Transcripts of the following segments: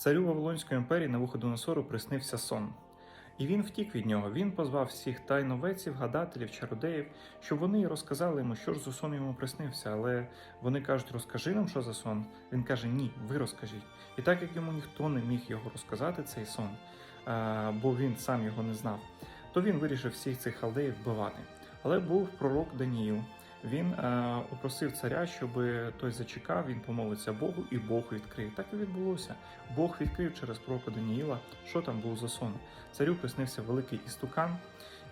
Царю Вавилонської імперії Навуходоносору приснився сон. І він втік від нього. Він позвав всіх тайновеців, гадателів, чародеїв, щоб вони розказали йому, що ж за сон йому приснився. Але вони кажуть, розкажи нам, що за сон. Він каже, ні, ви розкажіть. І так як йому ніхто не міг його розказати, цей сон, бо він сам його не знав, то він вирішив всіх цих халдеїв вбивати. Але був пророк Даніїл. Він е, упросив царя, щоб той зачекав, він помолиться Богу, і Бог відкрив. Так і відбулося. Бог відкрив через пророка Даніїла, що там був за сон. Царю приснився великий істукан,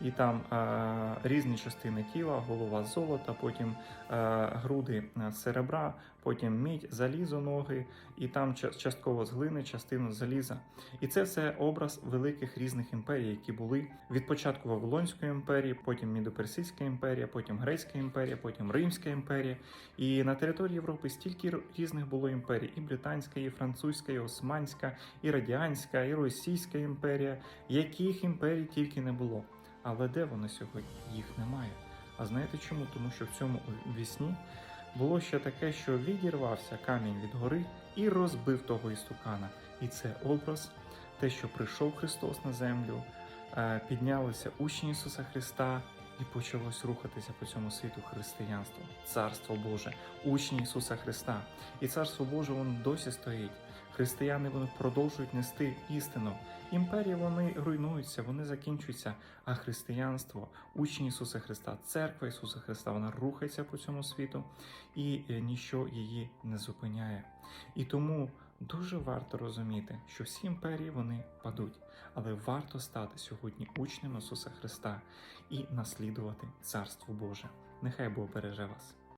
і там е, різні частини тіла, голова золота, потім е, груди е, серебра, потім мідь, залізо, ноги, і там частково з глини, частину заліза. І це все образ великих різних імперій, які були від початку Вавилонської імперії, потім Мідоперсидська імперія, потім Грецька імперія, потім Римська імперія. І на території Європи стільки різних було імперій: і британська, і французька, і османська, і радянська, і російська імперія, яких імперій тільки не було. Але де вони сьогодні? Їх немає. А знаєте чому? Тому що в цьому вісні було ще таке, що відірвався камінь від гори і розбив того істукана. І це образ, те, що прийшов Христос на землю, е, піднялися учні Ісуса Христа. І почалось рухатися по цьому світу християнство, царство Боже, учні Ісуса Христа. І царство Боже воно досі стоїть. Християни вони продовжують нести істину. Імперії вони руйнуються, вони закінчуються. А християнство, учні Ісуса Христа, церква Ісуса Христа, вона рухається по цьому світу, і е, ніщо її не зупиняє. І тому дуже варто розуміти, що всі імперії вони падуть, але варто стати сьогодні учнем Ісуса Христа і наслідувати Царство Боже. Нехай Бог береже вас.